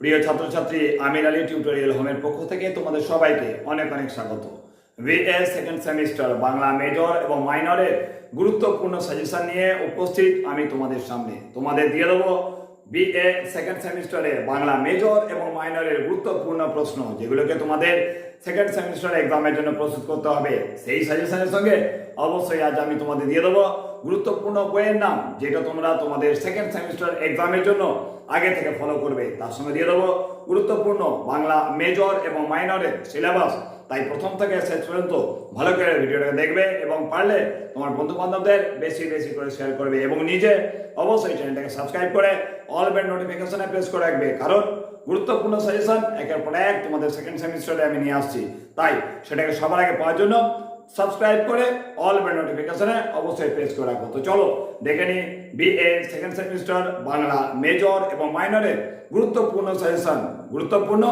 প্রিয় ছাত্রছাত্রী আমির আলী টিউটোরিয়াল হোমের পক্ষ থেকে তোমাদের সবাইকে অনেক অনেক স্বাগত। ভিএস সেকেন্ড সেমিস্টার, বাংলা মেজর এবং মাইনরের গুরুত্বপূর্ণ সাজেশন নিয়ে উপস্থিত আমি তোমাদের সামনে। তোমাদের দিয়ে দেবো বিএ সেকেন্ড সেমিস্টারে বাংলা মেজর এবং মাইনরের গুরুত্বপূর্ণ প্রশ্ন, যেগুলোকে তোমাদের সেকেন্ড সেমিস্টার এক্সামের জন্য প্রস্তুত করতে হবে। সেই সাজেশনের সঙ্গে অবশ্যই আজ আমি তোমাদের দিয়ে দেবো গুরুত্বপূর্ণ বইয়ের নাম, যেটা তোমরা তোমাদের সেকেন্ড সেমিস্টার এক্সামের জন্য আগে থেকে ফলো করবে। তার সঙ্গে দিয়ে দেবো গুরুত্বপূর্ণ বাংলা মেজর এবং মাইনরের সিলেবাস তাই প্রথম থেকে শেষ পর্যন্ত ভালো করে ভিডিওটাকে দেখবে এবং পারলে তোমার বন্ধু বান্ধবদের বেশি বেশি করে শেয়ার করবে এবং নিজে অবশ্যই চ্যানেলটাকে সাবস্ক্রাইব করে অল ব্যান্ড নোটিফিকেশনে প্রেস করে রাখবে। কারণ গুরুত্বপূর্ণ সাজেশন একের পর এক তোমাদের সেকেন্ড সেমিস্টারে আমি নিয়ে আসছি। তাই সেটাকে সবার আগে পাওয়ার জন্য সাবস্ক্রাইব করে অল বেল নোটিফিকেশনে অবশ্যই প্রেস করে রাখো। তো চলো, দেখে নিই BA second semester Bangla major এবং মাইনরের গুরুত্বপূর্ণ সাজেশন গুরুত্বপূর্ণ,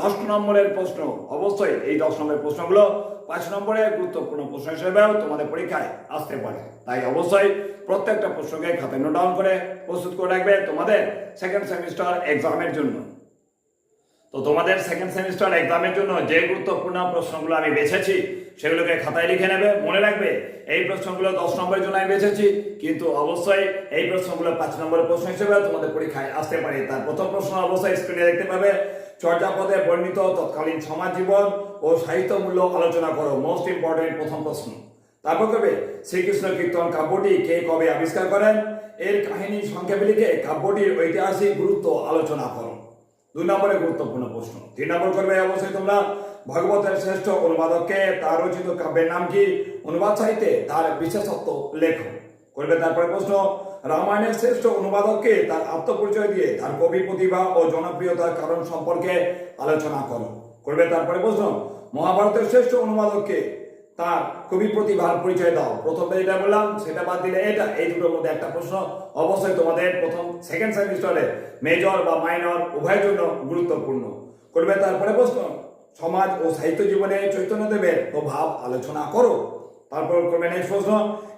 দশ নম্বরের প্রশ্ন। অবশ্যই এই দশ নম্বরের প্রশ্নগুলো পাঁচ নম্বরে গুরুত্বপূর্ণ প্রশ্ন হিসেবেও তোমাদের পরীক্ষায় আসতে পারে। তাই অবশ্যই প্রত্যেকটা প্রশ্নকে খাতায় নোট ডাউন করে প্রস্তুত করে রাখবে তোমাদের সেকেন্ড সেমিস্টার এক্সামের জন্য। তো তোমাদের সেকেন্ড সেমিস্টার এক্সামের জন্য যে গুরুত্বপূর্ণ প্রশ্নগুলো আমি বেছেছি, সেগুলোকে খাতায় লিখে নেবে, মনে রাখবে, এই প্রশ্নগুলো দশ নম্বরের জন্য আমি বেছেছি, কিন্তু অবশ্যই এই প্রশ্নগুলো পাঁচ নম্বরের প্রশ্ন হিসেবে তোমাদের পরীক্ষায় আসতে পারে। তার প্রথম প্রশ্ন অবশ্যই স্ক্রিনে দেখতে পাবে, চর্যাপদে বর্ণিত তৎকালীন সমাজ জীবন ও সাহিত্য মূল্য আলোচনা করো মোস্ট ইম্পর্টেন্ট প্রথম প্রশ্ন। তারপর কবে? শ্রীকৃষ্ণ কীর্তন কাব্যটি কে কবে আবিষ্কার করেন? এর কাহিনী সংক্ষেপে লিখে কাব্যটির ঐতিহাসিক গুরুত্ব আলোচনা করো। দুই নম্বরে গুরুত্বপূর্ণ প্রশ্ন। তিন নম্বর করবে অবশ্যই তোমরা ভগবতের শ্রেষ্ঠ অনুবাদককে তার রচিত কাব্যের নাম কি? অনুবাদ সাহিত্যে তার বিশেষত্ব লেখো। করবে তারপরে প্রশ্ন, রামায়ণের শ্রেষ্ঠ অনুবাদককে তার আত্মপরিচয় দিয়ে তার কবি প্রতিভা ও জনপ্রিয়তার কারণ সম্পর্কে আলোচনা করো। করবে তারপরে প্রশ্ন, মহাভারতের শ্রেষ্ঠ অনুবাদককে তার কবি প্রতিভার পরিচয় দাও। প্রথমে যেটা বললাম, সেটা বাদ দিলে এটা, এই দুটোর মধ্যে একটা প্রশ্ন। অবশ্যই তোমাদের প্রথম সেকেন্ড সেমিস্টারে মেজর বা মাইনর উভয়ের জন্য গুরুত্বপূর্ণ। করবে তারপরে প্রশ্ন, সমাজ ও সাহিত্য জীবনে চৈতন্যদেবের প্রভাব আলোচনা করো। তারপর করবে নেক্সট প্রশ্ন,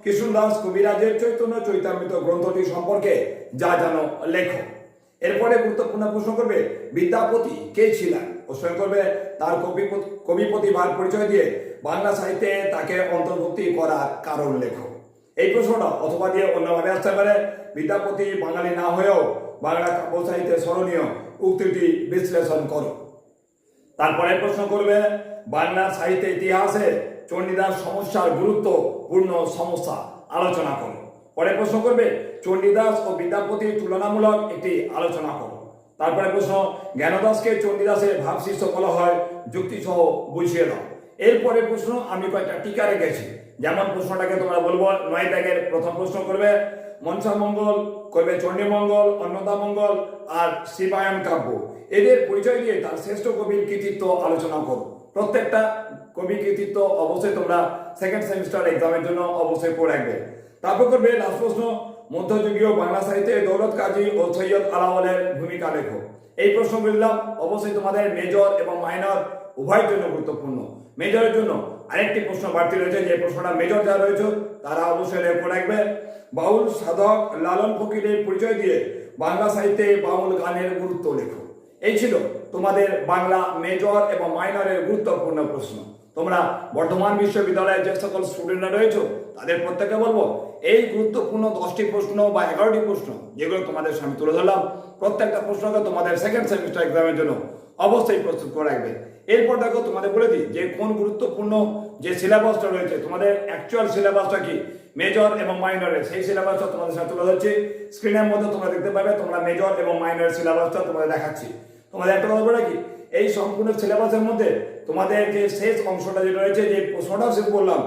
কৃষ্ণদাস কবিরাজের চৈতন্য চৈতামৃত গ্রন্থটি সম্পর্কে যা জানো লেখো। এরপরে গুরুত্বপূর্ণ প্রশ্ন করবে, বিদ্যাপতি কে ছিলেন? প্রশ্ন করবে, তার কবি কবি প্রতিভার পরিচয় দিয়ে বাংলা সাহিত্যে তাকে অন্তর্ভুক্তি করার কারণ লেখো এই প্রশ্নটা অথবা দিয়ে অন্যভাবে আসতে পারে। বিদ্যাপতি বাঙালি না হয়েও বাংলা কাব্য সাহিত্যে স্মরণীয় উক্তিটি বিশ্লেষণ করো। তারপরে প্রশ্ন করবে বাংলা সাহিত্য ইতিহাসে চণ্ডীদাস সমস্যার গুরুত্বপূর্ণ সমস্যা আলোচনা করো। পরে প্রশ্ন করবে, চণ্ডীদাস ও বিদ্যাপতির তুলনামূলক একটি আলোচনা করো। তারপরে প্রশ্ন, জ্ঞানদাসকে চণ্ডীদাসের ভাবশিষ্য বলা হয়, যুক্তিসহ বুঝিয়ে দাও। এরপরে প্রশ্ন, আমি কয়েকটা টিকা রেখেছি। যেমন প্রশ্নটাকে তোমরা বলব, নয় দাগের প্রথম প্রশ্ন করবে, মনসা মঙ্গল করবে চণ্ডীমঙ্গল অন্নদা মঙ্গল আর শিবায়ন কাব্য। এদের পরিচয় দিয়ে তার শ্রেষ্ঠ কবির কৃতিত্ব আলোচনা করো। প্রত্যেকটা কবি কৃতিত্ব অবশ্যই তোমরা সেকেন্ড সেমিস্টার এক্সামের জন্য অবশ্যই পড়ে রাখবে। তারপর করবে লাস্ট প্রশ্ন, মধ্যযুগীয় বাংলা সাহিত্যে দৌলত কাজী ও সৈয়দ আলাওয়ালের ভূমিকা লেখো। এই প্রশ্ন বললাম অবশ্যই তোমাদের মেজর এবং মাইনর উভয়ের জন্য গুরুত্বপূর্ণ। মেজরের জন্য আরেকটি প্রশ্ন বাড়তি রয়েছে, যে প্রশ্নটা মেজর যা রয়েছে, তারা অবশ্যই লক্ষ্য রাখবে বাউল সাধক লালন ফকিরের পরিচয় দিয়ে বাংলা সাহিত্যে বাউল গানের গুরুত্ব লেখো। এই ছিল তোমাদের বাংলা মেজর এবং মাইনরের গুরুত্বপূর্ণ প্রশ্ন। তোমরা বর্ধমান বিশ্ববিদ্যালয়ের যে সকল স্টুডেন্টরা রয়েছে, তাদের প্রত্যেকে বলব, এই গুরুত্বপূর্ণ দশটি প্রশ্ন বা এগারোটি প্রশ্ন যেগুলো তোমাদের সামনে তুলে ধরলাম, প্রত্যেকটা প্রশ্নকে তোমাদের সেকেন্ড সেমিস্টার এক্সামের জন্য অবশ্যই প্রস্তুত করে রাখবে। এরপর দেখো, তোমাদের বলে দিই যে কোন গুরুত্বপূর্ণ যে সিলেবাসটা রয়েছে, তোমাদের অ্যাকচুয়াল সিলেবাসটা কি? মেজর এবং মাইনরের সেই সিলেবাসটা তোমাদের সাথে তুলে ধরছি। স্ক্রিনের মধ্যে তোমরা দেখতে পাবে, তোমরা মেজর এবং মাইনরের সিলেবাসটা তোমাদের দেখাচ্ছি। তোমাদের একটা কথা বলে কি এই সম্পূর্ণ সিলেবাসের মধ্যে তোমাদের যে শেষ অংশটা যেটা রয়েছে, যে প্রশ্নটা শেষ বললাম,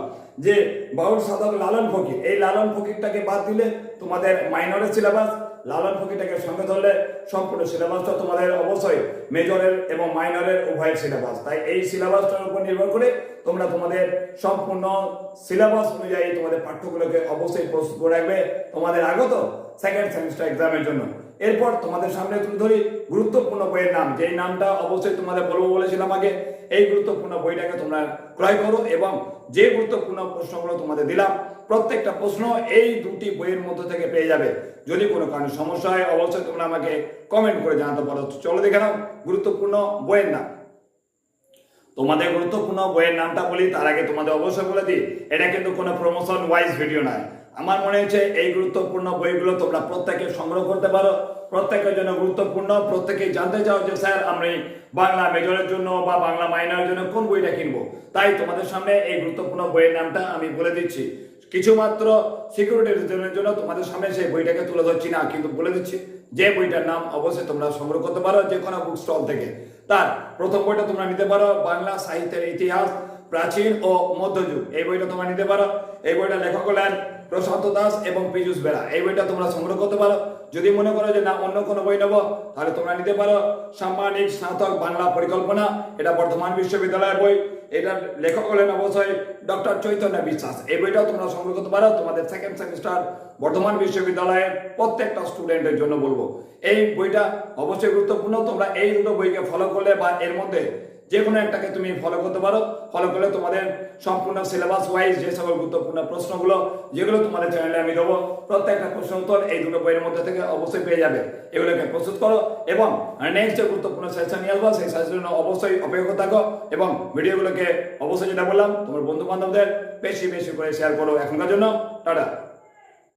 যে বাউল সাধক লালন ফকির, এই লালন ফকিরটাকে বাদ দিলে তোমাদের মাইনরের সিলেবাস লালন ফকিরটাকে সঙ্গে ধরলে সম্পূর্ণ সিলেবাসটা তোমাদের অবশ্যই মেজরের এবং মাইনরের উভয়ের সিলেবাস তাই এই সিলেবাসটার উপর নির্ভর করে তোমরা তোমাদের সম্পূর্ণ সিলেবাস অনুযায়ী তোমাদের পাঠ্যগুলোকে অবশ্যই প্রস্তুত রাখবে তোমাদের আগত সেকেন্ড সেমিস্টার এক্সামের জন্য। এরপর তোমাদের সামনে তুলে ধরি গুরুত্বপূর্ণ বইয়ের নাম। যেই নামটা অবশ্যই তোমাদের বলব বলেছিলাম আগে, এই গুরুত্বপূর্ণ বইটাকে তোমরা ক্রয় করো এবং যে গুরুত্বপূর্ণ প্রশ্নগুলো তোমাদের দিলাম, প্রত্যেকটা প্রশ্ন এই দুটি বইয়ের মধ্যে থেকে পেয়ে যাবে। যদি কোনো কারণে সমস্যা হয়, অবশ্যই তোমরা আমাকে কমেন্ট করে জানাতে পারো। চলো দেখে নাও গুরুত্বপূর্ণ বইয়ের নাম। তোমাদের গুরুত্বপূর্ণ বইয়ের নামটা বলি, তার আগে তোমাদের অবশ্যই বলে দিই, এটা কিন্তু কোনো প্রমোশন ওয়াইজ ভিডিও নয়। আমার মনে হচ্ছে এই গুরুত্বপূর্ণ বইগুলো তোমরা প্রত্যেকে সংগ্রহ করতে পারো। প্রত্যেকের জন্য গুরুত্বপূর্ণ প্রত্যেকেই জানতে চাও যে, স্যার, আমি বাংলা মেজরের জন্য বা বাংলা মাইনরের জন্য কোন বইটা কিনবো? তাই তোমাদের সামনে এই গুরুত্বপূর্ণ বইয়ের নামটা আমি বলে দিচ্ছি। কিছুমাত্র সিকিউরিটি রিজনের জন্য তোমাদের সামনে সেই বইটাকে তুলে ধরছি না, কিন্তু বলে দিচ্ছি যে বইটার নাম অবশ্যই তোমরা সংগ্রহ করতে পারো যে কোনো বুক স্টল থেকে। তার প্রথম বইটা তোমরা নিতে পারো, বাংলা সাহিত্যের ইতিহাস, প্রাচীন ও মধ্যযুগ। এই বইটা তোমরা নিতে পারো। এই বইটা লেখক হলেন প্রশান্ত দাস এবং পীযুষ বেড়া। এই বইটা তোমরা সংগ্রহ করতে পারো। যদি মনে করো যে না, অন্য কোনো বই নেব, তাহলে তোমরা নিতে পারো সাম্মানিক স্নাতক বাংলা পরিকল্পনা। এটা বর্ধমান বিশ্ববিদ্যালয়ের বই। এটার লেখক হলেন অবশ্যই ডক্টর চৈতন্য বিশ্বাস। এই বইটাও তোমরা সংগ্রহ করতে পারো। তোমাদের সেকেন্ড সেমিস্টার বর্ধমান বিশ্ববিদ্যালয়ের প্রত্যেকটা স্টুডেন্টের জন্য বলব। এই বইটা অবশ্যই গুরুত্বপূর্ণ। তোমরা এই দুটো বইকে ফলো করলে বা এর মধ্যে যে কোনো একটাকে তুমি ফলো করতে পারো। ফলো করলে তোমাদের সম্পূর্ণ সিলেবাস ওয়াইজ যে সকল গুরুত্বপূর্ণ প্রশ্নগুলো, যেগুলো তোমাদের চ্যানেলে আমি দেবো, প্রত্যেকটা প্রশ্ন উত্তর এই দুটো বইয়ের মধ্যে থেকে অবশ্যই পেয়ে যাবে। এগুলোকে প্রস্তুত করো এবং নেক্সট যে গুরুত্বপূর্ণ সেশন নিয়ে আসব, সেই সেশনের জন্য অবশ্যই অপেক্ষা থাকো এবং ভিডিওগুলোকে অবশ্যই যেটা বললাম, তোমার বন্ধু বান্ধবদের বেশি বেশি করে শেয়ার করো এখনকার জন্য। টাটা।